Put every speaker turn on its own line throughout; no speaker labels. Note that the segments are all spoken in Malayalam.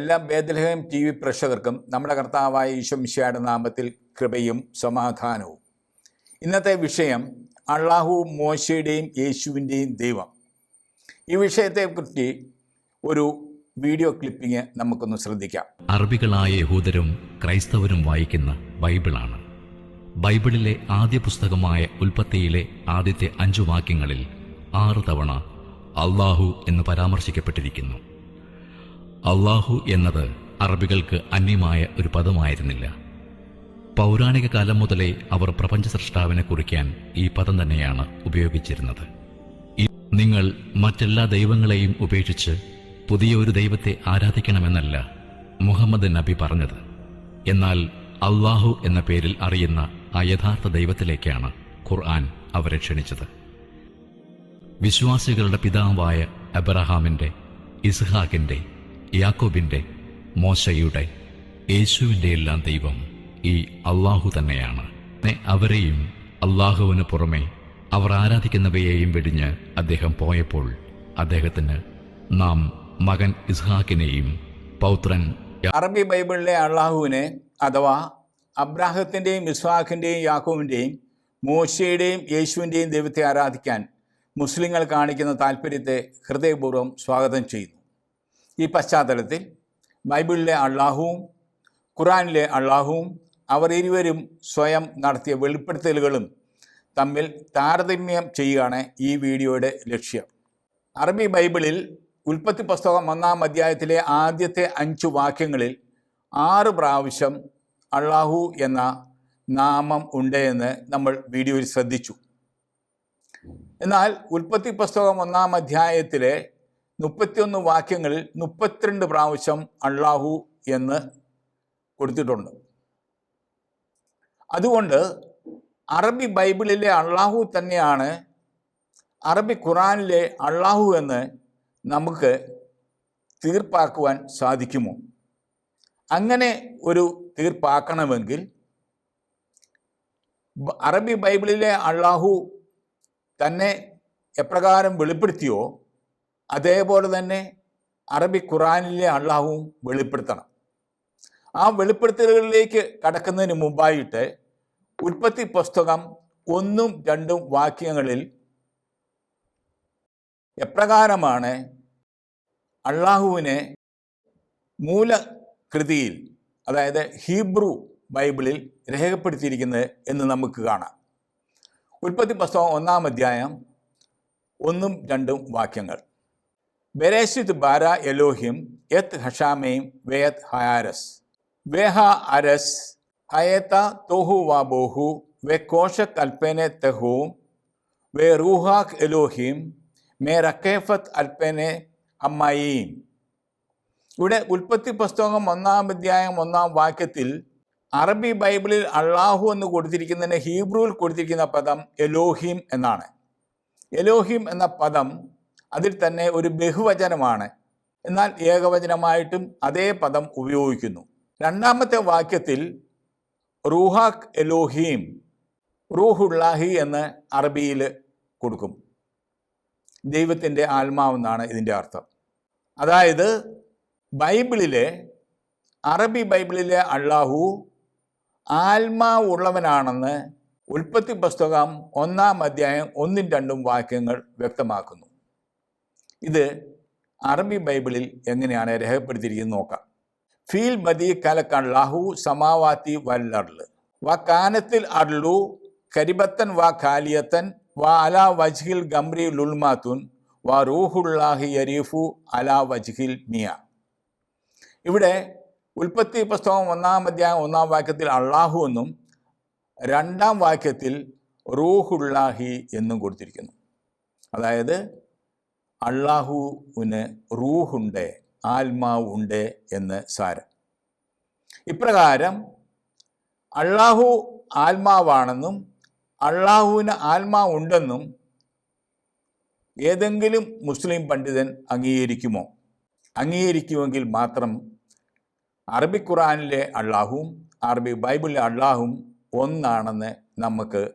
എല്ലാ ബേദലഹം ടി വി പ്രേക്ഷകർക്കും നമ്മുടെ കർത്താവായ ഈശ്വംശയുടെ നാമത്തിൽ കൃപയും സമാധാനവും. ഇന്നത്തെ വിഷയം അള്ളാഹു മോശയുടെയും യേശുവിന്റെയും ദൈവം. ഈ വിഷയത്തെപ്പറ്റി ഒരു വീഡിയോ ക്ലിപ്പിംഗ് നമുക്കൊന്ന് ശ്രദ്ധിക്കാം.
അറബികളായ യഹൂദരും ക്രൈസ്തവരും വായിക്കുന്ന ബൈബിളാണ്. ബൈബിളിലെ ആദ്യ പുസ്തകമായ ഉൽപ്പത്തിയിലെ ആദ്യത്തെ അഞ്ചു വാക്യങ്ങളിൽ ആറ് തവണ അള്ളാഹു എന്ന് പരാമർശിക്കപ്പെട്ടിരിക്കുന്നു. അള്ളാഹു എന്നത് അറബികൾക്ക് അന്യമായ ഒരു പദമായിരുന്നില്ല. പൗരാണിക കാലം മുതലേ അവർ പ്രപഞ്ച സൃഷ്ടാവിനെ കുറിക്കാൻ ഈ പദം തന്നെയാണ് ഉപയോഗിച്ചിരുന്നത്. നിങ്ങൾ മറ്റെല്ലാ ദൈവങ്ങളെയും ഉപേക്ഷിച്ച് പുതിയ ഒരു ദൈവത്തെ ആരാധിക്കണമെന്നല്ല മുഹമ്മദ് നബി പറഞ്ഞത്. എന്നാൽ അള്ളാഹു എന്ന പേരിൽ അറിയുന്ന ആ യഥാർത്ഥ ദൈവത്തിലേക്കാണ് ഖുർആൻ അവരെ ക്ഷണിച്ചത്. വിശ്വാസികളുടെ പിതാവായ അബ്രഹാമിന്റെ ഇസ്ഹാക്കിന്റെ യാക്കോബിന്റെ മോശയുടെ യേശുവിന്റെ എല്ലാം ദൈവം ഈ അള്ളാഹു തന്നെയാണ്. അവരെയും അള്ളാഹുവിന് പുറമെ അവർ ആരാധിക്കുന്നവയെയും വെടിഞ്ഞ് അദ്ദേഹം പോയപ്പോൾ അദ്ദേഹത്തിന് നാം മകൻ ഇസ്ഹാക്കിനെയും പൗത്രൻ
അറബി ബൈബിളിലെ അള്ളാഹുവിനെ അഥവാ അബ്രാഹത്തിന്റെയും ഇസ്ഹാഖിന്റെയും യാക്കോവിന്റെയും മോശയുടെയും യേശുവിന്റെയും ദൈവത്തെ ആരാധിക്കാൻ മുസ്ലിങ്ങൾ കാണിക്കുന്ന താല്പര്യത്തെ ഹൃദയപൂർവം സ്വാഗതം ചെയ്യുന്നു. ഈ പശ്ചാത്തലത്തിൽ ബൈബിളിലെ അള്ളാഹുവും ഖുറാനിലെ അള്ളാഹുവും അവർ ഇരുവരും സ്വയം നടത്തിയ വെളിപ്പെടുത്തലുകളും തമ്മിൽ താരതമ്യം ചെയ്യുകയാണ് ഈ വീഡിയോയുടെ ലക്ഷ്യം. അറബി ബൈബിളിൽ ഉൽപ്പത്തി പുസ്തകം ഒന്നാം അധ്യായത്തിലെ ആദ്യത്തെ അഞ്ച് വാക്യങ്ങളിൽ ആറ് പ്രാവശ്യം അള്ളാഹു എന്ന നാമം ഉണ്ട് എന്ന് നമ്മൾ വീഡിയോയിൽ ശ്രദ്ധിച്ചു. എന്നാൽ ഉൽപ്പത്തി പുസ്തകം ഒന്നാം അധ്യായത്തിലെ മുപ്പത്തിയൊന്ന് വാക്യങ്ങളിൽ മുപ്പത്തിരണ്ട് പ്രാവശ്യം അള്ളാഹു എന്ന് കൊടുത്തിട്ടുണ്ട്. അതുകൊണ്ട് അറബി ബൈബിളിലെ അള്ളാഹു തന്നെയാണ് അറബി ഖുറാനിലെ അള്ളാഹു എന്ന് നമുക്ക് തീർപ്പാക്കുവാൻ സാധിക്കുമോ? അങ്ങനെ ഒരു തീർപ്പാക്കണമെങ്കിൽ അറബി ബൈബിളിലെ അള്ളാഹു തന്നെ എപ്രകാരം വെളിപ്പെടുത്തിയോ? അതേപോലെ തന്നെ അറബി ഖുറാനിലെ അള്ളാഹുവും വെളിപ്പെടുത്തണം. ആ വെളിപ്പെടുത്തലുകളിലേക്ക് കടക്കുന്നതിന് മുമ്പായിട്ട് ഉൽപ്പത്തി പുസ്തകം ഒന്നും രണ്ടും വാക്യങ്ങളിൽ എപ്രകാരമാണ് അള്ളാഹുവിനെ മൂലകൃതിയിൽ അതായത് ഹീബ്രു ബൈബിളിൽ രേഖപ്പെടുത്തിയിരിക്കുന്നത് എന്ന് നമുക്ക് കാണാം. ഉൽപ്പത്തി പുസ്തകം ഒന്നാം അധ്യായം ഒന്നും രണ്ടും വാക്യങ്ങൾ. ബെരേശിത് ബാര എലോഹിം യത് ഹഷാമയും വേയത് ഹയാരസ്. വേഹ അരസ് ഹയത തോഹു വാ ബോഹു വെ കോഷക് തെഹൂം വെ റൂഹാഖ് എലോഹിം മേ റക്കേഫത്ത് അൽപ്പനെ അമ്മായിയും ഇവിടെ ഉൽപ്പത്തി പുസ്തകം ഒന്നാം അധ്യായം ഒന്നാം വാക്യത്തിൽ അറബി ബൈബിളിൽ അള്ളാഹു എന്ന് കൊടുത്തിരിക്കുന്നതിന് ഹീബ്രുവിൽ കൊടുത്തിരിക്കുന്ന പദം എലോഹിം എന്നാണ്. എലോഹിം എന്ന പദം അതിൽ തന്നെ ഒരു ബഹുവചനമാണ്. എന്നാൽ ഏകവചനമായിട്ടും അതേ പദം ഉപയോഗിക്കുന്നു. രണ്ടാമത്തെ വാക്യത്തിൽ റൂഹാഖ് എലോഹീം റൂഹുള്ളാഹി എന്ന് അറബിയിൽ കൊടുക്കും. ദൈവത്തിന്റെ ആത്മാവെന്നാണ് ഇതിന്റെ അർത്ഥം. അതായത് ബൈബിളിലെ അറബി ബൈബിളിലെ അള്ളാഹു ആത്മാവുള്ളവനാണെന്ന് ഉൽപ്പത്തി പുസ്തകം ഒന്നാം അധ്യായം ഒന്നും രണ്ടും വാക്യങ്ങൾ വ്യക്തമാക്കുന്നു. ഇത് അറബി ബൈബിളിൽ എങ്ങനെയാണ് രേഖപ്പെടുത്തിയിരിക്കുന്നത് നോക്കാം. ഫീൽ ബദി കലക്കാൻ ലാഹു സമാവാത്തി വല്ലർൽ വ കാനത്തിൽ അർലു കരിബത്തൻ വ ഖാലിയത്തൻ വ അല വജ്ഹിൽ ഗംറി ലുൽമാത്തുൻ വ റൂഹുല്ലാഹി യരീഫു അല വജ്ഹിൽ മിയ. ഇവിടെ ഉൽപ്പത്തി പുസ്തകം ഒന്നാം അധ്യായം ഒന്നാം വാക്യത്തിൽ അള്ളാഹു എന്നും രണ്ടാം വാക്യത്തിൽ റൂഹുല്ലാഹി എന്നും കൊടുത്തിരിക്കുന്നു. അതായത് അള്ളാഹുവിന് റൂഹുണ്ട് ആത്മാവ് ഉണ്ട് എന്ന് സാരം. ഇപ്രകാരം അള്ളാഹു ആത്മാവാണെന്നും അള്ളാഹുവിന് ആത്മാവ് ഉണ്ടെന്നും ഏതെങ്കിലും മുസ്ലിം പണ്ഡിതൻ അംഗീകരിക്കുമോ? അംഗീകരിക്കുമെങ്കിൽ മാത്രം അറബി ഖുറാനിലെ അള്ളാഹുവും അറബി ബൈബിളിലെ അള്ളാഹും ഒന്നാണെന്ന് നമുക്ക്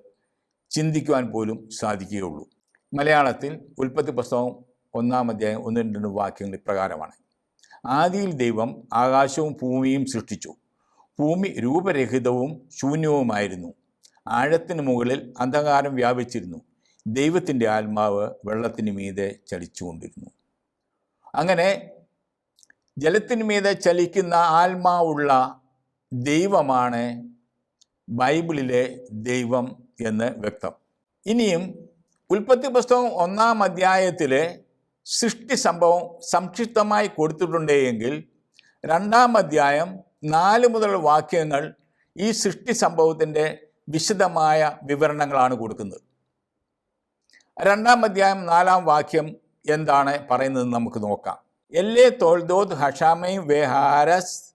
ചിന്തിക്കുവാൻ പോലും സാധിക്കുകയുള്ളൂ. മലയാളത്തിൽ ഉൽപ്പത്തി പുസ്തകം ഒന്നാം അധ്യായം ഒന്ന് രണ്ട് വാക്യങ്ങൾ ഇപ്രകാരമാണ്. ആദിയിൽ ദൈവം ആകാശവും ഭൂമിയും സൃഷ്ടിച്ചു. ഭൂമി രൂപരഹിതവും ശൂന്യവുമായിരുന്നു. ആഴത്തിന് മുകളിൽ അന്ധകാരം വ്യാപിച്ചിരുന്നു. ദൈവത്തിന്റെ ആത്മാവ് വെള്ളത്തിന് മീതെ ചലിച്ചുകൊണ്ടിരുന്നു. അങ്ങനെ ജലത്തിന് മീതെ ചലിക്കുന്ന ആത്മാവുള്ള ദൈവമാണ് ബൈബിളിലെ ദൈവം എന്ന് വ്യക്തം. ഇനിയും ഉൽപ്പത്തി പുസ്തകം ഒന്നാം അധ്യായത്തിലെ സൃഷ്ടി സംഭവം സംക്ഷിപ്തമായി കൊടുത്തിട്ടുണ്ടെങ്കിൽ രണ്ടാം അധ്യായം നാല് മുതൽ വാക്യങ്ങൾ ഈ സൃഷ്ടി സംഭവത്തിന്റെ വിശദമായ വിവരണങ്ങളാണ് കൊടുക്കുന്നത്. രണ്ടാം അധ്യായം നാലാം വാക്യം എന്താണ് പറയുന്നത് നമുക്ക് നോക്കാം. എല്ലേ തോൽദോത് ഹഷാമയും വെഹാരസ്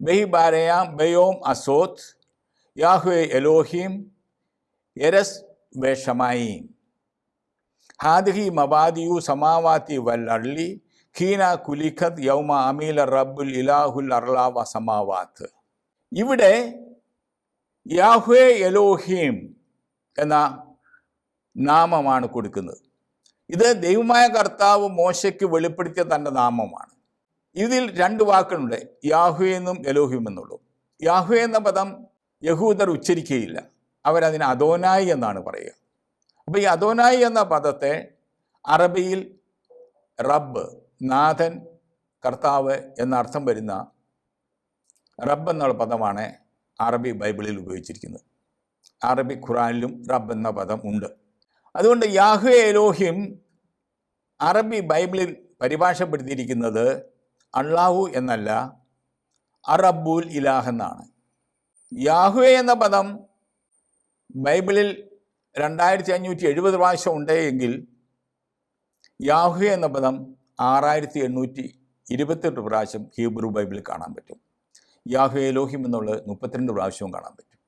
ബെഹിബാരയാം ബയോം അസോത് യാഹുവെ എലോഹിം എരസ് വേഷമായീം. ഹാദിഹി മബാദിയു സമാവാത്തി والارض ഖീന കുലിഖത് യൗമ അമീല റബ്ബുൽ ഇലാഹുൽ അർലാവ സമാവാത്ത്. ഇവിടെ യാഹ്വേ എലോഹീം എന്ന നാമമാണ് കൊടുക്കുന്നത്. ഇത് ദൈവമായ കർത്താവ് മോശയ്ക്ക് വെളിപ്പെടുത്തിയ തന്റെ നാമമാണ്. ഇതിൽ രണ്ട് വാക്കുകളുണ്ട്. യാഹു എന്നും എലോഹിം എന്നുള്ളൂ യാഹു എന്ന പദം യഹൂദർ ഉച്ചരിക്കുകയില്ല. അവരതിന് അദോനായി എന്നാണ് പറയുക. അപ്പോൾ ഈ അദോനായി എന്ന പദത്തെ അറബിയിൽ റബ്ബ് നാഥൻ കർത്താവ് എന്ന അർത്ഥം വരുന്ന റബ്ബ് എന്നുള്ള പദമാണ് അറബി ബൈബിളിൽ ഉപയോഗിച്ചിരിക്കുന്നത്. അറബി ഖുറാനിലും റബ്ബ് എന്ന പദം ഉണ്ട്. അതുകൊണ്ട് യാഹു എലോഹിം അറബി ബൈബിളിൽ പരിഭാഷപ്പെടുത്തിയിരിക്കുന്നത് അള്ളാഹു എന്നല്ല അറബുൽ ഇലാഹ് എന്നാണ്. യാഹുവേ എന്ന പദം ബൈബിളിൽ രണ്ടായിരത്തി അഞ്ഞൂറ്റി എഴുപത് പ്രാവശ്യം ഉണ്ടെങ്കിൽ യാഹു എന്ന പദം ആറായിരത്തി എണ്ണൂറ്റി ഇരുപത്തെട്ട് പ്രാവശ്യം ഹീബ്രു ബൈബിളിൽ കാണാൻ പറ്റും. യാഹു എലോഹിം എന്നുള്ളത് മുപ്പത്തിരണ്ട് പ്രാവശ്യവും കാണാൻ പറ്റും.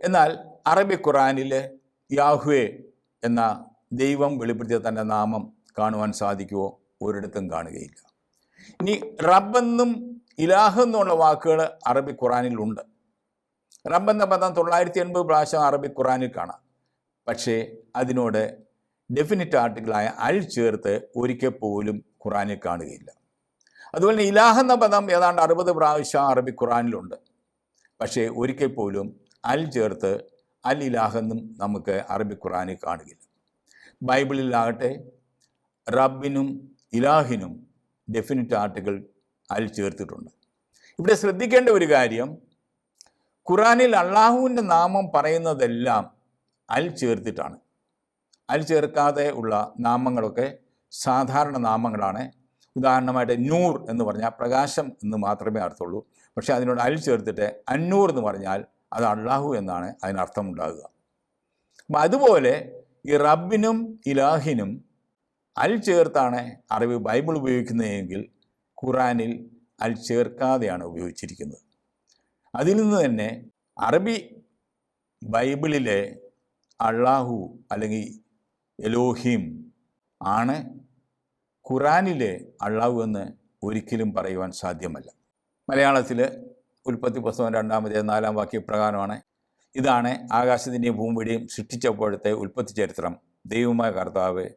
എന്നാൽ അറബി ഖുറാനിൽ യാഹുവെ എന്ന ദൈവം വെളിപ്പെടുത്തിയ തന്റെ നാമം കാണുവാൻ സാധിക്കുമോ ഒരിടത്തും കാണുകയില്ല. ഇനി റബ്ബെന്നും ഇലാഹ് വാക്കുകൾ അറബി ഖുറാനിലുണ്ട്. റബ്ബ് എന്ന പദം തൊള്ളായിരത്തി എൺപത് പ്രാവശ്യം അറബി ഖുറാനിൽ കാണാം. പക്ഷേ അതിനോട് ഡെഫിനിറ്റ് ആർട്ടിക്കിളായ അൽ ചേർത്ത് ഒരിക്കൽ പോലും ഖുറാനിൽ കാണുകയില്ല. അതുപോലെ തന്നെ ഇലാഹ് എന്ന പദം ഏതാണ്ട് അറുപത് പ്രാവശ്യം അറബി ഖുറാനിലുണ്ട് പക്ഷേ ഒരിക്കൽ പോലും അൽ ചേർത്ത് അൽ ഇലാഹെന്നും നമുക്ക് അറബി ഖുറാനിൽ കാണുകയില്ല. ബൈബിളിലാകട്ടെ റബ്ബിനും ഇലാഹിനും ഡെഫിനിറ്റ് ആർട്ടിക്കിൾ അൽ ചേർത്തിട്ടുണ്ട്. ഇവിടെ ശ്രദ്ധിക്കേണ്ട ഒരു കാര്യം ഖുറാനിൽ അള്ളാഹുവിന്റെ നാമം പറയുന്നതെല്ലാം അൽ ചേർത്തിട്ടാണ്. അൽ ചേർക്കാതെ ഉള്ള നാമങ്ങളൊക്കെ സാധാരണ നാമങ്ങളാണ്. ഉദാഹരണമായിട്ട് നൂർ എന്ന് പറഞ്ഞാൽ പ്രകാശം എന്ന് മാത്രമേ അർത്ഥമുള്ളൂ. പക്ഷേ അതിനോട് അൽ ചേർത്തിട്ട് അന്നൂർ എന്ന് പറഞ്ഞാൽ അത് അള്ളാഹു എന്നാണ് അതിനർത്ഥമുണ്ടാകുക അപ്പം അതുപോലെ ഈ റബ്ബിനും ഇലാഹിനും അൽ ചേർത്താണ് അറബി ബൈബിൾ ഉപയോഗിക്കുന്നതെങ്കിൽ ഖുറാനിൽ അൽ ചേർക്കാതെയാണ് ഉപയോഗിച്ചിരിക്കുന്നത്. അതിൽ നിന്ന് തന്നെ അറബി ബൈബിളിലെ അള്ളാഹു അല്ലെങ്കിൽ എലോഹിം ആണ് ഖുറാനിലെ അള്ളാഹു എന്ന് ഒരിക്കലും പറയുവാൻ സാധ്യമല്ല. മലയാളത്തിൽ ഉൽപ്പത്തി പുസ്തകം രണ്ടാമതേ നാലാം വാക്യപ്രകാരമാണ് ഇതാണ് ആകാശത്തിന്റെയും ഭൂമിയുടെയും സൃഷ്ടിച്ചപ്പോഴത്തെ ഉൽപ്പത്തി ചരിത്രം. ദൈവമായ കർത്താവ്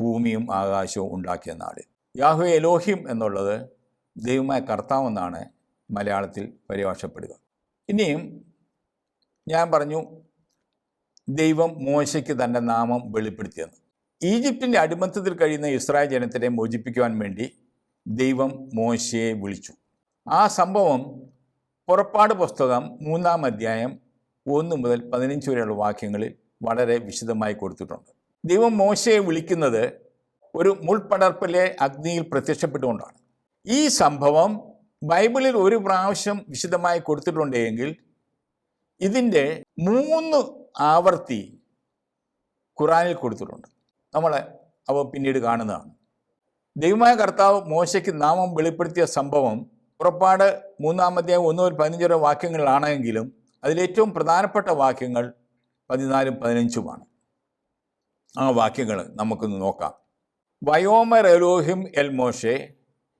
ഭൂമിയും ആകാശവും ഉണ്ടാക്കിയ നാട്. യാഹു എലോഹിം എന്നുള്ളത് ദൈവമായ കർത്താവ് എന്നാണ് മലയാളത്തിൽ പരിഭാഷപ്പെടുക. ഇനിയും ഞാൻ പറഞ്ഞു ദൈവം മോശയ്ക്ക് തന്റെ നാമം വെളിപ്പെടുത്തിയെന്ന്. ഈജിപ്തിന്റെ അടിമത്തത്തിൽ കഴിയുന്ന ഇസ്രായേൽ ജനത്തിനെ മോചിപ്പിക്കുവാൻ വേണ്ടി ദൈവം മോശയെ വിളിച്ചു. ആ സംഭവം പുറപ്പാട് പുസ്തകം മൂന്നാം അധ്യായം ഒന്ന് മുതൽ പതിനഞ്ച് വരെയുള്ള വാക്യങ്ങളിൽ വളരെ വിശദമായി കൊടുത്തിട്ടുണ്ട്. ദൈവം മോശയെ വിളിക്കുന്നത് ഒരു മുൾപടർപ്പിലെ അഗ്നിയിൽ പ്രത്യക്ഷപ്പെട്ടുകൊണ്ടാണ്. ഈ സംഭവം ബൈബിളിൽ ഒരു പ്രാവശ്യം വിശദമായി കൊടുത്തിട്ടുണ്ടെങ്കിൽ ഇതിന്റെ മൂന്ന് ആവർത്തി ഖുറാനിൽ കൊടുത്തിട്ടുണ്ട്. നമ്മൾ അവ പിന്നീട് കാണുന്നതാണ്. ദൈവമായ കർത്താവ് മോശയ്ക്ക് നാമം വെളിപ്പെടുത്തിയ സംഭവം പുറപ്പാട് മൂന്നാമത്തെ ഒന്നോ പതിനഞ്ചോ വാക്യങ്ങളാണെങ്കിലും അതിലേറ്റവും പ്രധാനപ്പെട്ട വാക്യങ്ങൾ പതിനാലും പതിനഞ്ചുമാണ്. ആ വാക്യങ്ങൾ നമുക്കൊന്ന് നോക്കാം. വയോമർ എലോഹിം എൽ മോഷെ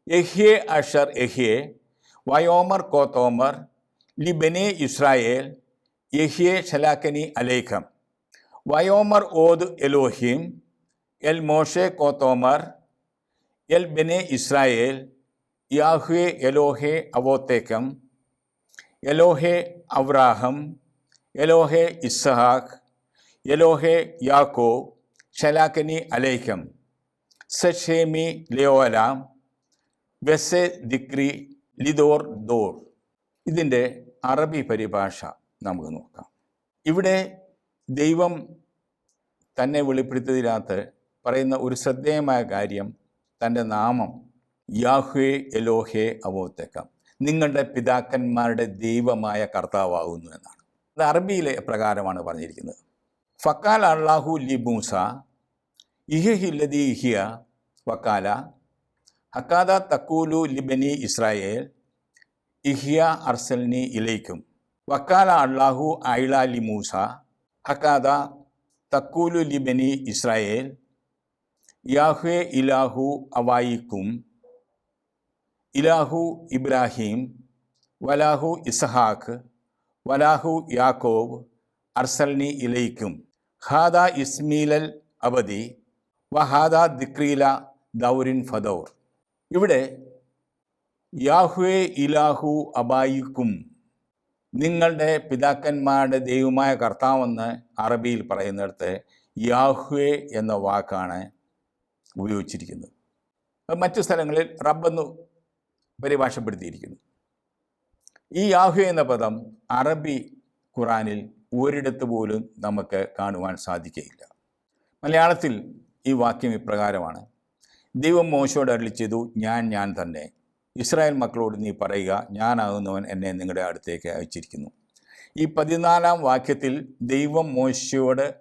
യഹ്യെ അഷർ യഹ്യെ വയോമർ കോത്തോമർ ലിബനെ ഇസ്രായേൽ. യഹ്യെ ഷലാക്കനി അലേഖം. വയോമർ ഓദ് എലോഹിം. എൽ മോഷെ കോത്തോമർ എൽ ബെനെ ഇസ്രായേൽ. യാഹ്വേ എലോഹെ അവോത്തേക്കം എലോഹെ അവ്രാഹം. എലോഹെ ഇസ്സഹാഖ് എലോഹെ യാക്കോ ഷലാക്കനി അലേക്കം സഷേമി ലെയോലാം. വെസെ ദിക്രി ലിദോർ ദോർ. ഇതിന്റെ അറബി പരിഭാഷ നമുക്ക് നോക്കാം. ഇവിടെ ദൈവം തന്നെ വെളിപ്പെടുത്തിയതിനകത്ത് പറയുന്ന ഒരു ശ്രദ്ധേയമായ കാര്യം തന്റെ നാമം യാഹ്വേ എലോഹേ അവോത്തേക്കാം നിങ്ങളുടെ പിതാക്കന്മാരുടെ ദൈവമായ കർത്താവാകുന്നു എന്നാണ്. അത് അറബിയിലെ പ്രകാരമാണ് പറഞ്ഞിരിക്കുന്നത്. ഫക്കാൽ അള്ളാഹു ലി മൂസ ലതി ഇഹിയ വക്കാല ഹക്കാദ തക്കൂലു ലിബനി ഇസ്രായേൽ ഇഹ്യ അർസൽനി ഇലൈക്കും. വക്കാല അള്ളാഹു ഐള ലി മൂസ ഹക്കാദ തക്കൂലു ലിബനി ഇസ്രായേൽ യാഹ്വേ ഇലാഹു അവായിക്കും ഇലാഹു ഇബ്രാഹിം വലാഹു ഇസഹാക്ക് വലാഹു യാക്കോബ് അർസൽനി ഇലൈക്കും. ഹാദ ഇസ്മീലൽ അബദി വഹാദ ദിക്രീല ദൗരിൻ ഫദൗർ. ഇവിടെ യാഹുവേ ഇലാഹു അബായിക്കും നിങ്ങളുടെ പിതാക്കന്മാരുടെ ദൈവമായ കർത്താവെന്ന് അറബിയിൽ പറയുന്നിടത്ത് യാഹുവേ എന്ന വാക്കാണ് ഉപയോഗിച്ചിരിക്കുന്നത്. മറ്റു സ്ഥലങ്ങളിൽ റബ്ബെന്ന് പരിഭാഷപ്പെടുത്തിയിരിക്കുന്നു. ഈ യാഹ്വേ എന്ന പദം അറബി ഖുറാനിൽ ഒരിടത്ത് പോലും നമുക്ക് കാണുവാൻ സാധിക്കുകയില്ല. മലയാളത്തിൽ ഈ വാക്യം ഇപ്രകാരമാണ്. ദൈവം മോശയോട് അരളി ചെയ്തു ഞാൻ ഞാൻ തന്നെ. ഇസ്രായേൽ മക്കളോട് നീ പറയുക ഞാനാകുന്നവൻ എന്നെ നിങ്ങളുടെ അടുത്തേക്ക് അയച്ചിരിക്കുന്നു. ഈ പതിനാലാം വാക്യത്തിൽ ദൈവം മോശയോട്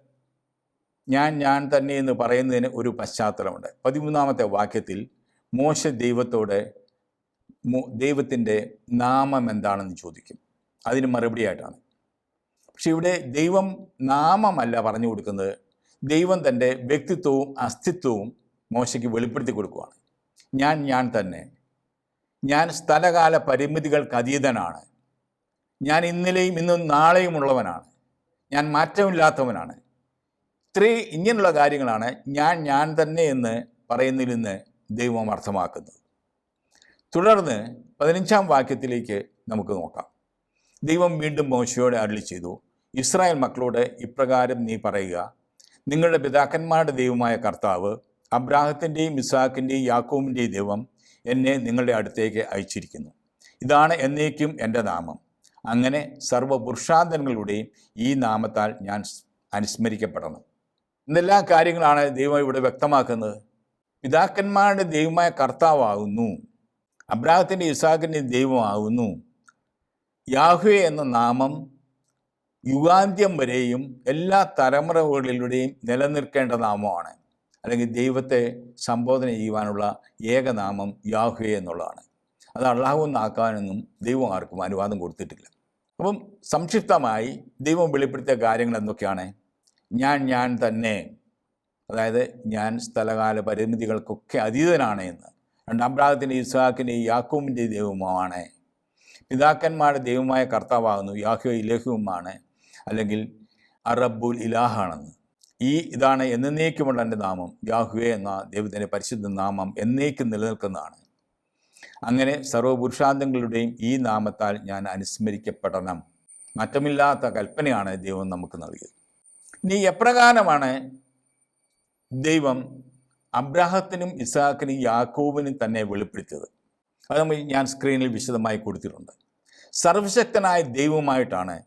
ഞാൻ ഞാൻ തന്നെ എന്ന് പറയുന്നതിന് ഒരു പശ്ചാത്തലമുണ്ട്. പതിമൂന്നാമത്തെ വാക്യത്തിൽ മോശ ദൈവത്തോട് ദൈവത്തിന്റെ നാമം എന്താണെന്ന് ചോദിക്കും. അതിന് മറുപടിയായിട്ടാണ്. പക്ഷെ ഇവിടെ ദൈവം നാമമല്ല പറഞ്ഞു കൊടുക്കുന്നത്. ദൈവം തന്റെ വ്യക്തിത്വവും അസ്തിത്വവും മോശയ്ക്ക് വെളിപ്പെടുത്തി കൊടുക്കുകയാണ് ഞാൻ ഞാൻ തന്നെ. ഞാൻ സ്ഥലകാല പരിമിതികൾക്ക് അതീതനാണ്. ഞാൻ ഇന്നലെയും ഇന്നും നാളെയും ഉള്ളവനാണ്. ഞാൻ മാറ്റമില്ലാത്തവനാണ്. ഇത്രയും ഇങ്ങനെയുള്ള കാര്യങ്ങളാണ് ഞാൻ ഞാൻ തന്നെ എന്ന് പറയുന്നതിൽ നിന്ന് ദൈവം അർത്ഥമാക്കുന്നത്. തുടർന്ന് പതിനഞ്ചാം വാക്യത്തിലേക്ക് നമുക്ക് നോക്കാം. ദൈവം വീണ്ടും മോശയോടെ അരളി ചെയ്തു ഇസ്രായേൽ മക്കളോട് ഇപ്രകാരം നീ പറയുക. നിങ്ങളുടെ പിതാക്കന്മാരുടെ ദൈവമായ കർത്താവ് അബ്രാഹത്തിന്റെയും ഇസാക്കിന്റെയും യാക്കോമിന്റെയും ദൈവം എന്നെ നിങ്ങളുടെ അടുത്തേക്ക് അയച്ചിരിക്കുന്നു. ഇതാണ് എന്നേക്കും എന്റെ നാമം. അങ്ങനെ സർവപുരുഷാന്തരങ്ങളുടെയും ഈ നാമത്താൽ ഞാൻ അനുസ്മരിക്കപ്പെടണം. എന്നെല്ലാ കാര്യങ്ങളാണ് ദൈവം ഇവിടെ വ്യക്തമാക്കുന്നത്. പിതാക്കന്മാരുടെ ദൈവമായ കർത്താവാകുന്നു. അബ്രാഹത്തിന്റെ ഇസാഖിന്റെ ദൈവമാകുന്നു. യാഹ്വേ എന്ന നാമം യുഗാന്ത്യം വരെയും എല്ലാ തലമുറകളിലൂടെയും നിലനിൽക്കേണ്ട നാമമാണ്. അല്ലെങ്കിൽ ദൈവത്തെ സംബോധന ചെയ്യുവാനുള്ള ഏകനാമം യാഹ്വേ എന്നുള്ളതാണ്. അത് അള്ളാഹുവെന്നാക്കാനൊന്നും ദൈവം ആർക്കും അനുവാദം കൊടുത്തിട്ടില്ല. അപ്പം സംക്ഷിപ്തമായി ദൈവം വെളിപ്പെടുത്തിയ കാര്യങ്ങൾ എന്തൊക്കെയാണ്? ഞാൻ ഞാൻ തന്നെ അതായത് ഞാൻ സ്ഥലകാല പരിമിതികൾക്കൊക്കെ അതീതനാണ് എന്ന്. രണ്ടാം പ്രാഗത്തിന്റെ ഇസ്ഹാക്കിന്റെ യാക്കൂമിന്റെ ദൈവമാണ് പിതാക്കന്മാരുടെ ദൈവമായ കർത്താവാകുന്നു യാഹ്യോ ഇലഹുവുമാണ് അല്ലെങ്കിൽ അറബുൽ ഇലാഹാണെന്ന്. ഈ ഇതാണ് എന്നേക്കുമുള്ള എന്റെ നാമം. യാഹുവേ എന്ന ദൈവത്തിന്റെ പരിശുദ്ധ നാമം എന്നേക്കും നിലനിൽക്കുന്നതാണ്. അങ്ങനെ സർവപുരുഷാന്തങ്ങളുടെയും ഈ നാമത്താൽ ഞാൻ അനുസ്മരിക്കപ്പെടണം. മാറ്റമില്ലാത്ത കൽപ്പനയാണ് ദൈവം നമുക്ക് നൽകിയത്. ഇനി എപ്രകാരമാണ് ദൈവം അബ്രാഹത്തിനും ഇസാക്കിനും യാക്കോബിനും തന്നെ വെളിപ്പെടുത്തിയത്? അത് ഞാൻ സ്ക്രീനിൽ വിശദമായി കൊടുത്തിട്ടുണ്ട്. സർവശക്തനായ ദൈവമായിട്ടാണ്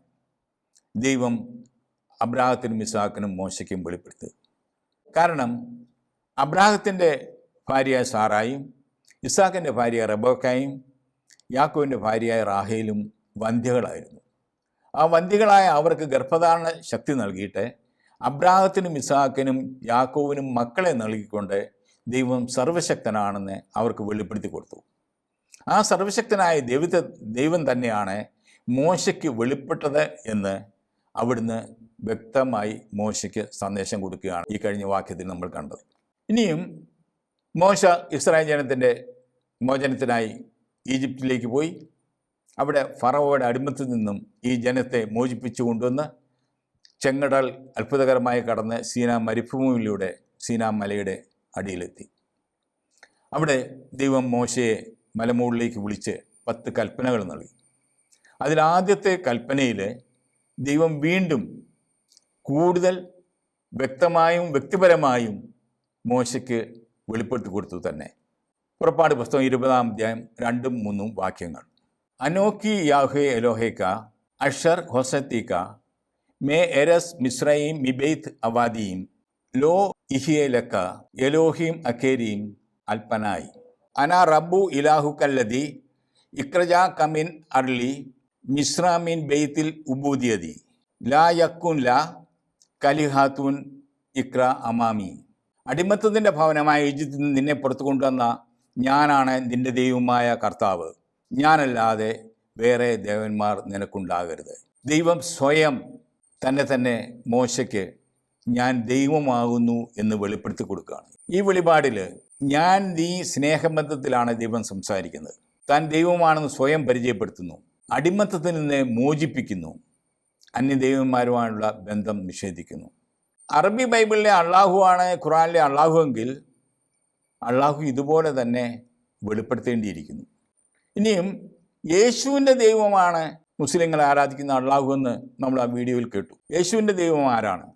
ദൈവം അബ്രാഹത്തിനും ഇസാക്കിനും മോശയ്ക്കും വെളിപ്പെടുത്തിയത് കാരണം അബ്രാഹത്തിന്റെ ഭാര്യ സാറായും ഇസാക്കിന്റെ ഭാര്യ റബോക്കായും യാക്കോവിന്റെ ഭാര്യയായ റാഹയിലും വന്ധ്യകളായിരുന്നു. ആ വന്ധ്യകളായ അവർക്ക് ഗർഭധാരണ ശക്തി നൽകിയിട്ട് അബ്രാഹത്തിനും ഇസാക്കിനും യാക്കോവിനും മക്കളെ നൽകിക്കൊണ്ട് ദൈവം സർവശക്തനാണെന്ന് അവർക്ക് വെളിപ്പെടുത്തി കൊടുത്തു. ആ സർവശക്തനായ ദൈവത്തെ ദൈവം തന്നെയാണ് മോശയ്ക്ക് വെളിപ്പെട്ടത് എന്ന് അവിടുന്ന് വ്യക്തമായി മോശയ്ക്ക് സന്ദേശം കൊടുക്കുകയാണ് ഈ കഴിഞ്ഞ വാക്യത്തിൽ നമ്മൾ കണ്ടത്. ഇനിയും മോശ ഇസ്രായേൽ ജനത്തിന്റെ മോചനത്തിനായി ഈജിപ്തിലേക്ക് പോയി. അവിടെ ഫറവോയുടെ അടിമത്തിൽ നിന്നും ഈ ജനത്തെ മോചിപ്പിച്ചു കൊണ്ടുവന്ന് ചെങ്കടൽ അത്ഭുതകരമായി കടന്ന് സീന മരുഭൂമിയിലൂടെ സീന മലയുടെ അടിയിലെത്തി. അവിടെ ദൈവം മോശയെ മലമുകളിലേക്ക് വിളിച്ച് പത്ത് കൽപ്പനകൾ നൽകി. അതിലാദ്യത്തെ കൽപ്പനയിൽ ദൈവം വീണ്ടും കൂടുതൽ വ്യക്തമായും വ്യക്തിപരമായും മോശയ്ക്ക് വെളിപ്പെടുത്തി കൊടുത്തു തന്നെ. പുറപ്പാട് പുസ്തകം ഇരുപതാം അധ്യായം രണ്ടും മൂന്നും വാക്യങ്ങൾ. അനോക്കി യാഹെ എലോഹേക്ക അഷർ ഹൊസത്തിക്ക മേ എരസ് മിശ്രയും മിബെയ്ത്ത് അവാദിയും ലോ ഇഹിയലക്ക എലോഹിം അഖേരിയും അൽപ്പനായി അന റബ്ബു ഇലാഹു കല്ലതി ഇക്രജ കമിൻ അർലി മിശ്രാമിൻ ബെയ്ത്തിൽ ഉബൂദിയതി ലാ യക്കുൻ ല കലിഹാത്തൂൻ ഇക്ര അമാമി. അടിമത്തത്തിന്റെ ഭവനമായ ഈജിപ്തിൽ നിന്ന് നിന്നെ പുറത്തു കൊണ്ടുവന്ന ഞാനാണ് നിന്റെ ദൈവമായ കർത്താവ്. ഞാനല്ലാതെ വേറെ ദേവന്മാർ നിനക്കുണ്ടാകരുത്. ദൈവം സ്വയം തന്നെ തന്നെ മോശയ്ക്ക് ഞാൻ ദൈവമാകുന്നു എന്ന് വെളിപ്പെടുത്തി കൊടുക്കുകയാണ്. ഈ വെളിപാടിൽ ഞാൻ നീ സ്നേഹബന്ധത്തിലാണ് ദൈവം സംസാരിക്കുന്നത്. താൻ ദൈവമാണെന്ന് സ്വയം പരിചയപ്പെടുത്തുന്നു. അടിമത്തത്തിൽ നിന്ന് മോചിപ്പിക്കുന്നു. അന്യദൈവന്മാരുമായുള്ള ബന്ധം നിഷേധിക്കുന്നു. അറബി ബൈബിളിലെ അള്ളാഹു ആണ് ഖുറാനിലെ അള്ളാഹു എങ്കിൽ അള്ളാഹു ഇതുപോലെ തന്നെ വെളിപ്പെടുത്തേണ്ടിയിരിക്കുന്നു. ഇനിയും യേശുവിന്റെ ദൈവമാണ് മുസ്ലിങ്ങൾ ആരാധിക്കുന്ന അള്ളാഹു എന്ന് നമ്മൾ ആ വീഡിയോയിൽ കേട്ടു. യേശുവിന്റെ ദൈവം ആരാണ്?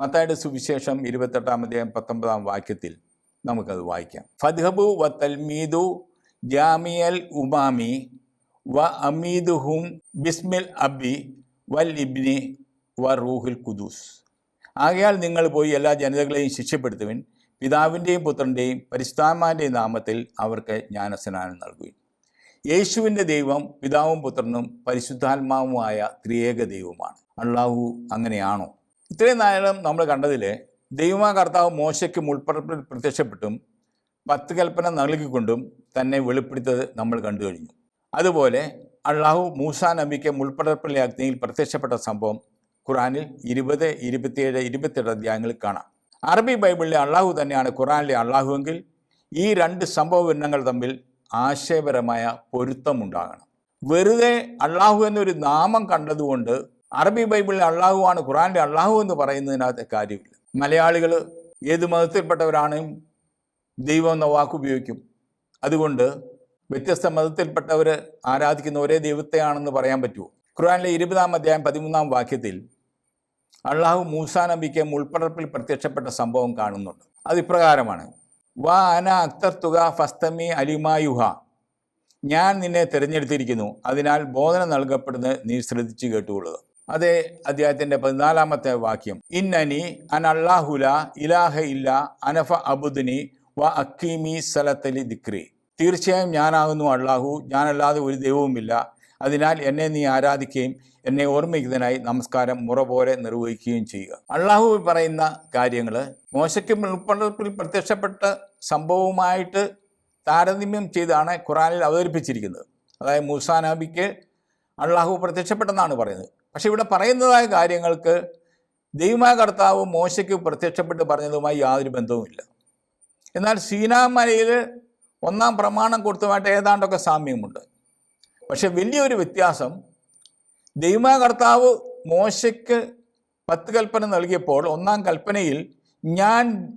മത്തായുടെ സുവിശേഷം ഇരുപത്തെട്ടാം അധ്യായം പത്തൊമ്പതാം വാക്യത്തിൽ നമുക്കത് വായിക്കാം. ഫദ്ഹബു വ തൽമീദു ജാമിയൽ ഉമാമി വ അമീദുഹും ബിസ്മിൽ അബി വൽ ഇബ്നി വ റൂഹുൽ കുദൂസ് ആകയാൽ നിങ്ങൾ പോയി എല്ലാ ജനതകളെയും ശിക്ഷപ്പെടുത്തുവിൻ. പിതാവിന്റെയും പുത്രന്റെയും പരിശുദ്ധാത്മാവിന്റെയും നാമത്തിൽ അവർക്ക് ജ്ഞാനസ്നാനം നൽകുവിൻ. യേശുവിന്റെ ദൈവം പിതാവും പുത്രനും പരിശുദ്ധാത്മാവുമായ ത്രിയേക ദൈവമാണ്. അള്ളാഹു അങ്ങനെയാണോ? ഇത്രയും നേരം നമ്മൾ കണ്ടതിൽ ദൈവമാ കർത്താവ് മോശയ്ക്ക് മുൾപ്പറപ്പിൽ പ്രത്യക്ഷപ്പെട്ടും പത്ത് കൽപ്പന നൽകിക്കൊണ്ടും തന്നെ വെളിപ്പെടുത്തത് നമ്മൾ കണ്ടു കഴിഞ്ഞു. അതുപോലെ അള്ളാഹു മൂസാ നബിക്ക് മുൾപ്പടർപ്പിലെ അഗ്നിയിൽ പ്രത്യക്ഷപ്പെട്ട സംഭവം ഖുറാനിൽ ഇരുപത് ഇരുപത്തിയേഴ് ഇരുപത്തിയെട്ട് അധ്യായങ്ങളിൽ കാണാം. അറബി ബൈബിളിലെ അള്ളാഹു തന്നെയാണ് ഖുറാനിലെ അള്ളാഹു എങ്കിൽ ഈ രണ്ട് സംഭവ ഭിന്നങ്ങൾ തമ്മിൽ ആശയപരമായ പൊരുത്തമുണ്ടാകണം. വെറുതെ അള്ളാഹു എന്നൊരു നാമം കണ്ടതുകൊണ്ട് അറബി ബൈബിളിലെ അള്ളാഹു ആണ് ഖുറാനിലെ അള്ളാഹു എന്ന് പറയുന്നതിനകത്ത് കാര്യമില്ല. മലയാളികൾ ഏത് മതത്തിൽപ്പെട്ടവരാണെങ്കിലും ദൈവം എന്ന വാക്കുപയോഗിക്കും അതുകൊണ്ട് വ്യത്യസ്ത മതത്തിൽപ്പെട്ടവർ ആരാധിക്കുന്ന ഒരേ ദൈവത്തെയാണെന്ന് പറയാൻ പറ്റുമോ? ഖുറാനിലെ ഇരുപതാം അധ്യായം പതിമൂന്നാം വാക്യത്തിൽ അള്ളാഹു മൂസാ നബിക്ക് മുൾപ്പടർപ്പിൽ പ്രത്യക്ഷപ്പെട്ട സംഭവം കാണുന്നുണ്ട്. അത് ഇപ്രകാരമാണ്. വാ അന അക്തർ തുക ഫസ്തമി അലിമായുഹ. ഞാൻ നിന്നെ തിരഞ്ഞെടുത്തിരിക്കുന്നു. അതിനാൽ ബോധന നൽകപ്പെടുന്നത് നീ ശ്രദ്ധിച്ചു കേട്ടുകൊള്ളുക. അതേ അദ്ദേഹത്തിന്റെ പതിനാലാമത്തെ വാക്യം. ഇന്നനി അൻ അള്ളാഹുല ഇലാഹ ഇല്ല അനഫ അബുദിനി വ അക്കീമി സലത്തലി ദിക്രി. തീർച്ചയായും ഞാനാകുന്നു അള്ളാഹു. ഞാനല്ലാതെ ഒരു ദൈവവുമില്ല. അതിനാൽ എന്നെ നീ ആരാധിക്കുകയും എന്നെ ഓർമ്മിക്കുന്നതിനായി നമസ്കാരം മുറ പോലെ നിർവഹിക്കുകയും ചെയ്യുക. അള്ളാഹു പറയുന്ന കാര്യങ്ങൾ മോശയ്ക്ക് മുൾപ്പടർപ്പിൽ പ്രത്യക്ഷപ്പെട്ട സംഭവവുമായിട്ട് താരതമ്യം ചെയ്താണ് ഖുറാനിൽ അവതരിപ്പിച്ചിരിക്കുന്നത്. അതായത് മൂസാ നബിക്ക് അള്ളാഹു പ്രത്യക്ഷപ്പെട്ടെന്നാണ് പറയുന്നത്. പക്ഷേ ഇവിടെ പറയുന്നതായ കാര്യങ്ങൾക്ക് ദൈവമായ കർത്താവ് മോശയ്ക്ക് പ്രത്യക്ഷപ്പെട്ട് പറഞ്ഞതുമായി യാതൊരു ബന്ധവുമില്ല. എന്നാൽ സീനാമലയിൽ ഒന്നാം പ്രമാണം കൊടുത്തതുമായിട്ട് ഏതാണ്ടൊക്കെ സാമ്യമുണ്ട്. പക്ഷെ വലിയൊരു വ്യത്യാസം ദൈവമായ കർത്താവ് മോശയ്ക്ക് പത്ത് കൽപ്പന നൽകിയപ്പോൾ ഒന്നാം കൽപ്പനയിൽ ഞാൻ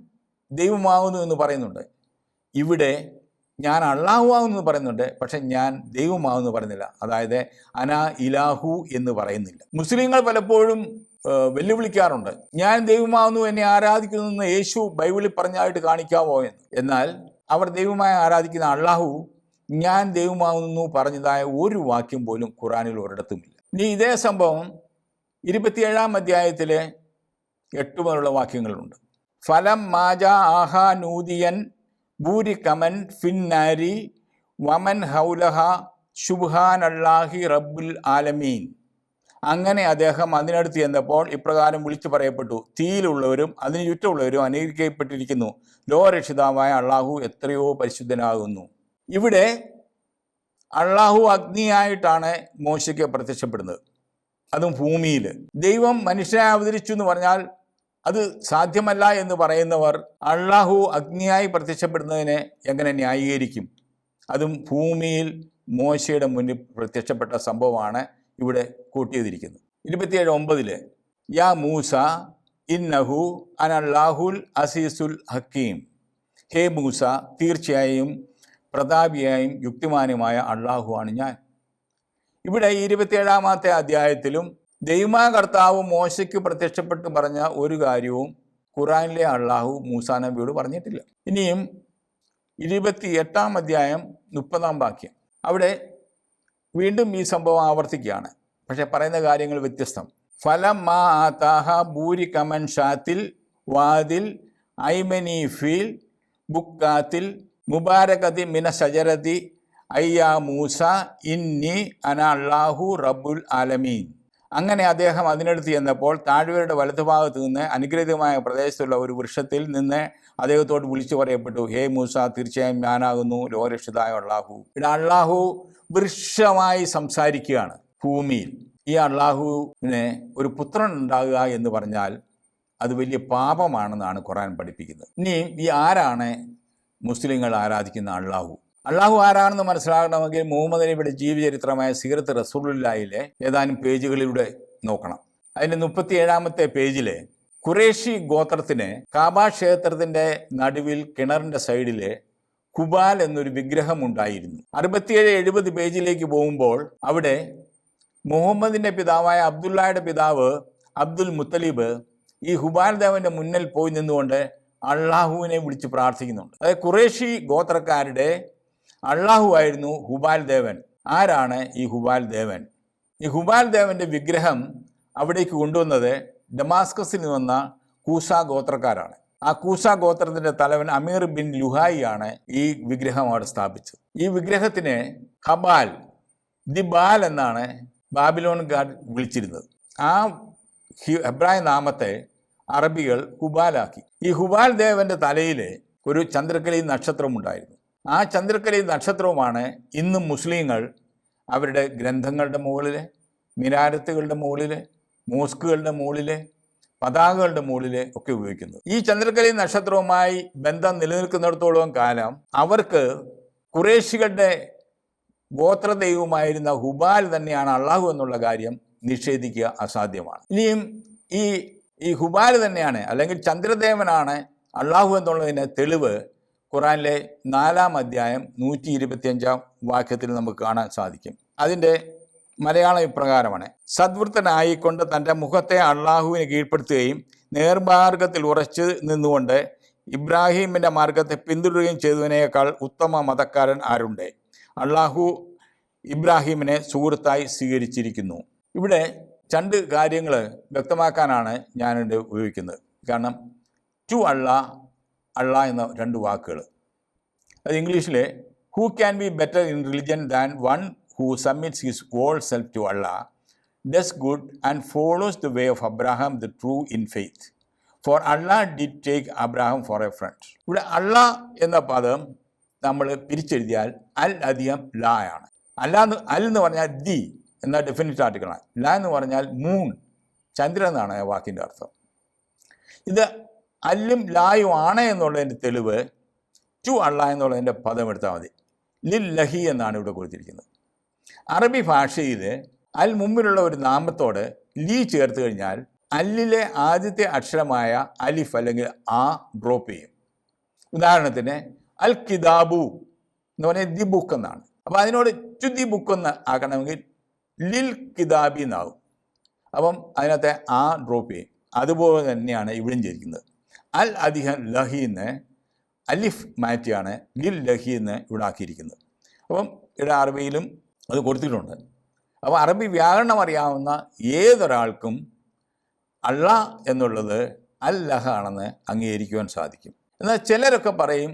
ദൈവമാകുന്നു എന്ന് പറയുന്നുണ്ട്. ഇവിടെ ഞാൻ അള്ളാഹുവാകുന്നു എന്ന് പറയുന്നുണ്ട് പക്ഷെ ഞാൻ ദൈവമാകുന്നു പറയുന്നില്ല. അതായത് അന ഇലാഹു എന്ന് പറയുന്നില്ല. മുസ്ലിങ്ങൾ പലപ്പോഴും വെല്ലുവിളിക്കാറുണ്ട്. ഞാൻ ദൈവമാകുന്നു എന്നെ ആരാധിക്കുന്നു എന്ന് യേശു ബൈബിളിൽ പറഞ്ഞായിട്ട് കാണിക്കാമോ എന്ന്. എന്നാൽ അവർ ദൈവമായി ആരാധിക്കുന്ന അള്ളാഹു ഞാൻ ദൈവമാകുന്നു പറഞ്ഞതായ ഒരു വാക്യം പോലും ഖുറാനിൽ ഒരിടത്തുമില്ല. ഇനി ഇതേ സംഭവം ഇരുപത്തിയേഴാം അധ്യായത്തിലെ എട്ട് മുതലുള്ള വാക്യങ്ങളുണ്ട്. ഫലം മാജ ആഹാ നൂതിയൻ ഭൂരി കമൻ ഫിന്നാരി വമൻ ഹൗലഹ ശുബ്ഹാൻ അള്ളാഹി റബ്ബുൽ ആലമീൻ. അങ്ങനെ അദ്ദേഹം അതിനടുത്ത് ചെന്നപ്പോൾ ഇപ്രകാരം വിളിച്ചു പറയപ്പെട്ടു. തീയിലുള്ളവരും അതിന് ചുറ്റുമുള്ളവരും അനുകരിക്കപ്പെട്ടിരിക്കുന്നു. ലോകരക്ഷിതാവായ അള്ളാഹു എത്രയോ പരിശുദ്ധനാകുന്നു. ഇവിടെ അള്ളാഹു അഗ്നിയായിട്ടാണ് മോശയ്ക്ക് പ്രത്യക്ഷപ്പെടുന്നത്. അതും ഭൂമിയിൽ. ദൈവം മനുഷ്യനെ അവതരിച്ചു എന്ന് പറഞ്ഞാൽ അത് സാധ്യമല്ല എന്ന് പറയുന്നവർ അള്ളാഹു അഗ്നിയായി പ്രത്യക്ഷപ്പെടുന്നതിനെ എങ്ങനെ ന്യായീകരിക്കും? അതും ഭൂമിയിൽ മോശയുടെ മുന്നിൽ പ്രത്യക്ഷപ്പെട്ട സംഭവമാണ്. ഇവിടെ കൂട്ടിയതിരിക്കുന്നത് ഇരുപത്തിയേഴ് ഒമ്പതിൽ യാ മൂസ ഇന്നഹു അനല്ലാഹുൽ അസീസുൽ ഹക്കീം. ഹേ മൂസ തീർച്ചയായും പ്രതാപിയായും യുക്തിമാനുമായ അള്ളാഹുവാണ് ഞാൻ. ഇവിടെ ഇരുപത്തിയേഴാമത്തെ അധ്യായത്തിലും ദൈവമാ കർത്താവ് മോശയ്ക്ക് പ്രത്യക്ഷപ്പെട്ട് പറഞ്ഞ ഒരു കാര്യവും ഖുറാനിലെ അള്ളാഹു മൂസാ നബിയോട് പറഞ്ഞിട്ടില്ല. ഇനിയും ഇരുപത്തി എട്ടാം അധ്യായം മുപ്പതാം വാക്യം. അവിടെ വീണ്ടും ഈ സംഭവം ആവർത്തിക്കുകയാണ്. പക്ഷെ പറയുന്ന കാര്യങ്ങൾ വ്യത്യസ്തം. ഫലം മാ ആതാഹ ഭൂരി കമൻ ഷാത്തിൽ വാതിൽ ഐമനി ഫീൽ ബുക്കാത്തിൽ മുബാരകതി മിന സജരതി അയ്യാ മൂസ ഇന്നി അന അള്ളാഹു റബ്ബുൽ ആലമീൻ. അങ്ങനെ അദ്ദേഹം അതിനടുത്ത് ചെന്നപ്പോൾ താഴ്വരയുടെ വലതുഭാഗത്ത് നിന്ന് അനുഗ്രഹീതമായ പ്രദേശത്തുള്ള ഒരു വൃക്ഷത്തിൽ നിന്ന് അദ്ദേഹത്തോട് വിളിച്ചു പറയപ്പെട്ടു ഹേ മൂസ തീർച്ചയായും ഞാനാകുന്നു ലോകരക്ഷിതായ അള്ളാഹു. ഇവിടെ അള്ളാഹു വൃക്ഷമായി സംസാരിക്കുകയാണ് ഭൂമിയിൽ. ഈ അള്ളാഹുവിന് ഒരു പുത്രൻ ഉണ്ടാകുക എന്ന് പറഞ്ഞാൽ അത് വലിയ പാപമാണെന്നാണ് ഖുറാൻ പഠിപ്പിക്കുന്നത്. ഇനി ഈ ആരാണ് മുസ്ലിങ്ങൾ ആരാധിക്കുന്ന അള്ളാഹു? അള്ളാഹു ആരാണെന്ന് മനസ്സിലാകണമെങ്കിൽ മുഹമ്മദ് നബിയുടെ ജീവചരിത്രമായ സീറത്ത് റസൂലുല്ലായിലെ ഏതാനും പേജുകളിലൂടെ നോക്കണം. അതിന്റെ മുപ്പത്തി ഏഴാമത്തെ പേജിലെ ഖുറേഷി ഗോത്രത്തിന് കാബാ ക്ഷേത്രത്തിന്റെ നടുവിൽ കിണറിന്റെ സൈഡിലെ കുബാൽ എന്നൊരു വിഗ്രഹം ഉണ്ടായിരുന്നു. അറുപത്തിയേഴ് എഴുപത് പേജിലേക്ക് പോകുമ്പോൾ അവിടെ മുഹമ്മദിന്റെ പിതാവായ അബ്ദുള്ളയുടെ പിതാവ് അബ്ദുൽ മുത്തലീബ് ഈ ഹുബാൽ ദേവന്റെ മുന്നിൽ പോയി നിന്നുകൊണ്ട് അള്ളാഹുവിനെ വിളിച്ച് പ്രാർത്ഥിക്കുന്നുണ്ട്. അതായത് കുറേഷി ഗോത്രക്കാരുടെ അള്ളാഹു ആയിരുന്നു ഹുബാൽ ദേവൻ. ആരാണ് ഈ ഹുബാൽ ദേവൻ? ഈ ഹുബാൽ ദേവന്റെ വിഗ്രഹം അവിടേക്ക് കൊണ്ടുവന്നത് ഡമാസ്കസിൽ നിന്ന് കൂസ ഗോത്രക്കാരാണ്. ആ കൂസ ഗോത്രത്തിന്റെ തലവൻ അമീർ ബിൻ ലുഹായി ആണ് ഈ വിഗ്രഹം അവിടെ സ്ഥാപിച്ചത്. ഈ വിഗ്രഹത്തിനെ ഹബാൽ ദി ബാൽ എന്നാണ് ബാബിലോൺകാർ വിളിച്ചിരുന്നത്. ആ ഹെബ്രായ നാമത്തെ അറബികൾ ഹുബാലാക്കി. ഈ ഹുബാൽ ദേവന്റെ തലയിൽ ഒരു ചന്ദ്രക്കലി നക്ഷത്രമുണ്ടായിരുന്നു ആ ചന്ദ്രക്കലി നക്ഷത്രവുമാണ് ഇന്നും മുസ്ലിങ്ങൾ അവരുടെ ഗ്രന്ഥങ്ങളുടെ മുകളിൽ മിനാരത്തുകളുടെ മുകളിൽ മോസ്കുകളുടെ മുകളിൽ പതാകകളുടെ മുകളിൽ ഒക്കെ ഉപയോഗിക്കുന്നത് ഈ ചന്ദ്രക്കലി നക്ഷത്രവുമായി ബന്ധം നിലനിൽക്കുന്നിടത്തോളം കാലം അവർക്ക് കുറേശികളുടെ ഗോത്രദൈവമായിരുന്ന ഹുബാൽ തന്നെയാണ് അള്ളാഹു എന്നുള്ള കാര്യം നിഷേധിക്കുക അസാധ്യമാണ്. ഇനിയും ഈ ഈ ഹുബാൽ തന്നെയാണ് അല്ലെങ്കിൽ ചന്ദ്രദേവനാണ് അള്ളാഹു എന്നുള്ളതിന് തെളിവ് ഖുറാനിലെ നാലാം അധ്യായം നൂറ്റി ഇരുപത്തിയഞ്ചാം വാക്യത്തിൽ നമുക്ക് കാണാൻ സാധിക്കും. അതിന്റെ മലയാളം ഇപ്രകാരമാണ്. സദ്വൃത്തനായിക്കൊണ്ട് തന്റെ മുഖത്തെ അള്ളാഹുവിനെ കീഴ്പ്പെടുത്തുകയും നേർമാർഗത്തിൽ ഉറച്ച് നിന്നുകൊണ്ട് ഇബ്രാഹീമിന്റെ മാർഗത്തെ പിന്തുടരുകയും ചെയ്തതിനേക്കാൾ ഉത്തമ മതക്കാരൻ ആരുണ്ട്? അള്ളാഹു ഇബ്രാഹിമിനെ സുഹൃത്തായി സ്വീകരിച്ചിരിക്കുന്നു. ഇവിടെ രണ്ട് കാര്യങ്ങൾ വ്യക്തമാക്കാനാണ് ഞാനിവിടെ ഉപയോഗിക്കുന്നത്. കാരണം ടു അള്ള അള്ള എന്ന രണ്ട് വാക്കുകൾ. അത് ഇംഗ്ലീഷിലെ who can be better in religion than one who submits his whole self to Allah, does good and follows the way of Abraham the true in faith. For Allah did take Abraham for a friend ഇവിടെ അള്ള എന്ന പദം നമ്മൾ പിരിച്ചെഴുതിയാൽ അൽ അധികം ലാ ആണ്. അല്ല എന്ന് അൽ എന്ന് പറഞ്ഞാൽ ദി എന്ന ഡെഫിനിറ്റ് ആർട്ടിക്കിളാണ് ല എന്ന് പറഞ്ഞാൽ മൂൺ ചന്ദ്രൻ എന്നാണ് വാക്കിന്റെ അർത്ഥം. ഇത് അല്ലും ലായും ആണ് എന്നുള്ളതിന്റെ തെളിവ് ടു അള്ള എന്നുള്ളതിന്റെ പദം എടുത്താൽ മതി. ലിൽ ലഹി എന്നാണ് ഇവിടെ കൊടുത്തിരിക്കുന്നത്. അറബി ഭാഷയിൽ അൽ മുമ്പിലുള്ള ഒരു നാമത്തോട് ലീ ചേർത്ത് കഴിഞ്ഞാൽ അല്ലിലെ ആദ്യത്തെ അക്ഷരമായ അലിഫ് അല്ലെങ്കിൽ ആ ഡ്രോപ്പ് ചെയ്യും. ഉദാഹരണത്തിന് അൽ കിതാബു എന്ന് പറഞ്ഞാൽ ദി ബുക്ക് എന്നാണ്. അപ്പോൾ അതിനോട് ടു ദി ബുക്ക് എന്ന് ആക്കണമെങ്കിൽ ലിൽ കിതാബി എന്നാകും അപ്പം അതിനകത്തെ ആ ഡ്രോപ്പ് ചെയ്യും. അതുപോലെ തന്നെയാണ് ഇവിടെയും ചെയ്തിരിക്കുന്നത്. അൽ അധികം ലഹീന്ന് അലിഫ് മാറ്റിയാണ് ലിൽ ലഹി എന്ന് ഇവിടെ ആക്കിയിരിക്കുന്നത്. അപ്പം ഇവിടെ അറബിയിലും അത് കൊടുത്തിട്ടുണ്ട്. അപ്പോൾ അറബി വ്യാകരണം അറിയാവുന്ന ഏതൊരാൾക്കും അള്ള എന്നുള്ളത് അല്ലഹ ലഹ ആണെന്ന് അംഗീകരിക്കുവാൻ സാധിക്കും. എന്നാൽ ചിലരൊക്കെ പറയും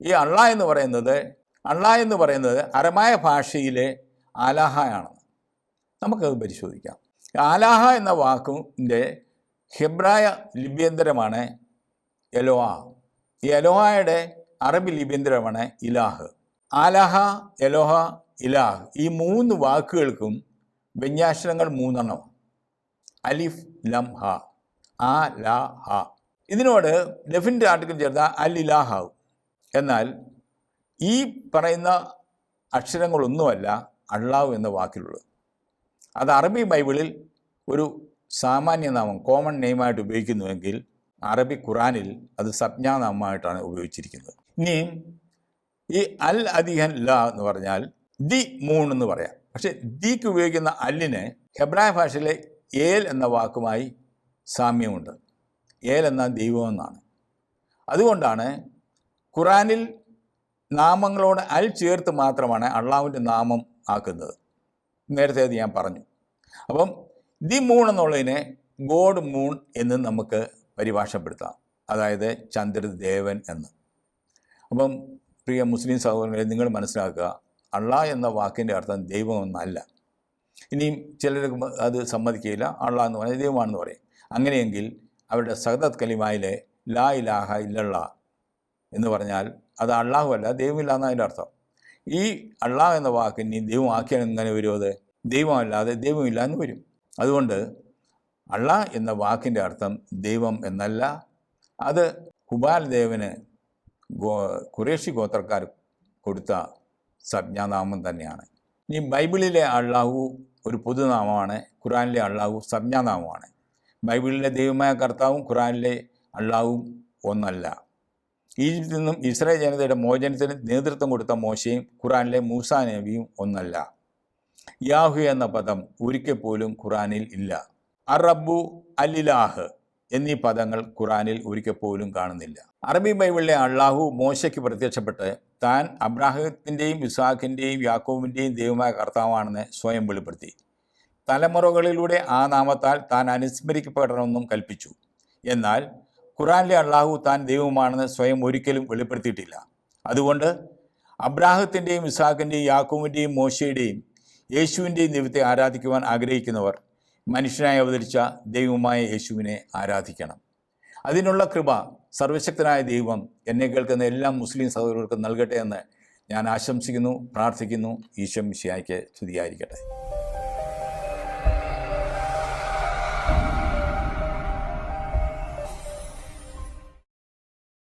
ഈ അള്ള എന്ന് പറയുന്നത് അള്ള എന്ന് പറയുന്നത് അരമായ ഭാഷയിലെ ആലാഹയാണെന്ന് നമുക്കത് പരിശോധിക്കാം. ആലാഹ എന്ന വാക്കിന്റെ ഹെബ്രായ ലിപ്യന്തരമാണ് എലോഹ. ഈ എലോഹയുടെ അറബി ലിപ്യന്തരമാണ് ഇലാഹ്. ആലഹ എലോഹ ഇലാഹ് ഈ മൂന്ന് വാക്കുകൾക്കും വ്യഞ്ജാക്ഷരങ്ങൾ മൂന്നെണ്ണം. അലിഫ് ലം ഹ. ആ ല ഹ. ഇതിനോട് ഡെഫിനറ്റ് ആർട്ടിക്കിൾ ചേർത്താൽ അൽ എന്നാൽ ഈ പറയുന്ന അക്ഷരങ്ങളൊന്നുമല്ല അള്ളാഹു എന്ന വാക്കിലുള്ളത്. അത് അറബി ബൈബിളിൽ ഒരു സാമാന്യ നാമം കോമൺ നെയിമായിട്ട് ഉപയോഗിക്കുന്നുവെങ്കിൽ അറബി ഖുറാനിൽ അത് സപ്ഞാനാമമായിട്ടാണ് ഉപയോഗിച്ചിരിക്കുന്നത്. ഇനി ഈ അൽ അധികൻ ല എന്ന് പറഞ്ഞാൽ ദി മൂൺ എന്ന് പറയാം. പക്ഷേ ദിക്ക് ഉപയോഗിക്കുന്ന അല്ലിന് ഹെബ്രായ ഭാഷയിലെ ഏൽ എന്ന വാക്കുമായി സാമ്യമുണ്ട്. ഏൽ എന്ന ദൈവം എന്നാണ്. അതുകൊണ്ടാണ് ഖുറാനിൽ നാമങ്ങളോട് അൽ ചേർത്ത് മാത്രമാണ് അള്ളാഹുവിന്റെ നാമം ആക്കുന്നത്. നേരത്തെ അത് ഞാൻ പറഞ്ഞു. അപ്പം ദി മൂൺ എന്നുള്ളതിനെ ഗോഡ് മൂൺ എന്ന് നമുക്ക് പരിഭാഷപ്പെടുത്താം. അതായത് ചന്ദ്രദേവൻ എന്ന്. അപ്പം പ്രിയ മുസ്ലിം സഹോദരങ്ങളെ നിങ്ങൾ മനസ്സിലാക്കുക അള്ളാ എന്ന വാക്കിന്റെ അർത്ഥം ദൈവം എന്നല്ല ഇനിയും ചിലർക്ക് അത് സമ്മതിക്കുകയില്ല. അള്ള എന്ന് പറഞ്ഞാൽ ദൈവമാണെന്ന് പറയും. അങ്ങനെയെങ്കിൽ അവരുടെ സഹദത് കലിമായിലെ ലാ ഇലാഹ ഇല്ലള്ള എന്ന് പറഞ്ഞാൽ അത് അള്ളാഹു അല്ല ദൈവമില്ല എന്നതിന്റെ അർത്ഥം. ഈ അള്ളാഹ് എന്ന വാക്ക് ഇനി ദൈവം ആക്കിയാൽ എങ്ങനെ വരും അത്? ദൈവമല്ലാതെ ദൈവമില്ല എന്ന് വരും. അതുകൊണ്ട് അള്ളാഹ് എന്ന വാക്കിന്റെ അർത്ഥം ദൈവം എന്നല്ല. അത് ഹുബാൽ ദേവന് ഗോ കുറേഷി ഗോത്രക്കാർ കൊടുത്ത സംജ്ഞാനാമം തന്നെയാണ്. ഇനി ബൈബിളിലെ അള്ളാഹു ഒരു പൊതുനാമമാണ് ഖുറാനിലെ അള്ളാഹു സംജ്ഞാനാമമാണ്. ബൈബിളിലെ ദൈവമായ കർത്താവും ഖുറാനിലെ അള്ളാഹും ഒന്നല്ല. ഈജിപ്തിൽ നിന്നും ഇസ്രായേൽ ജനതയുടെ മോചനത്തിന് നേതൃത്വം കൊടുത്ത മോശയും ഖുറാനിലെ മൂസാ നബിയും ഒന്നല്ല. യാഹു എന്ന പദം ഒരിക്കൽ പോലും ഖുറാനിൽ ഇല്ല. അറബു അലിലാഹ് എന്നീ പദങ്ങൾ ഖുറാനിൽ ഒരിക്കൽ പോലും കാണുന്നില്ല. അറബി ബൈബിളിലെ അള്ളാഹു മോശയ്ക്ക് പ്രത്യക്ഷപ്പെട്ട് താൻ അബ്രാഹത്തിന്റെയും ഇസാഖിന്റെയും യാക്കോബിന്റെയും ദൈവമായ കർത്താവാണെന്ന് സ്വയം വെളിപ്പെടുത്തി. തലമുറകളിലൂടെ ആ നാമത്താൽ താൻ അനുസ്മരിക്കപ്പെടണമെന്നും കൽപ്പിച്ചു. എന്നാൽ ഖുറാനിലെ അള്ളാഹു താൻ ദൈവമാണെന്ന് സ്വയം ഒരിക്കലും വെളിപ്പെടുത്തിയിട്ടില്ല. അതുകൊണ്ട് അബ്രാഹത്തിന്റെയും ഇസാഖിന്റെയും യാക്കോവിന്റെയും മോശയുടെയും യേശുവിന്റെയും ദൈവത്തെ ആരാധിക്കുവാൻ ആഗ്രഹിക്കുന്നവർ മനുഷ്യനായി അവതരിച്ച ദൈവമായ യേശുവിനെ ആരാധിക്കണം. അതിനുള്ള കൃപ സർവശക്തനായ ദൈവം എന്നെ കേൾക്കുന്ന എല്ലാ മുസ്ലിം സഹോദരർക്കും നൽകട്ടെ എന്ന് ഞാൻ ആശംസിക്കുന്നു പ്രാർത്ഥിക്കുന്നു. ഈശോ ശിയായിക്ക് സ്തുതിയായിരിക്കട്ടെ.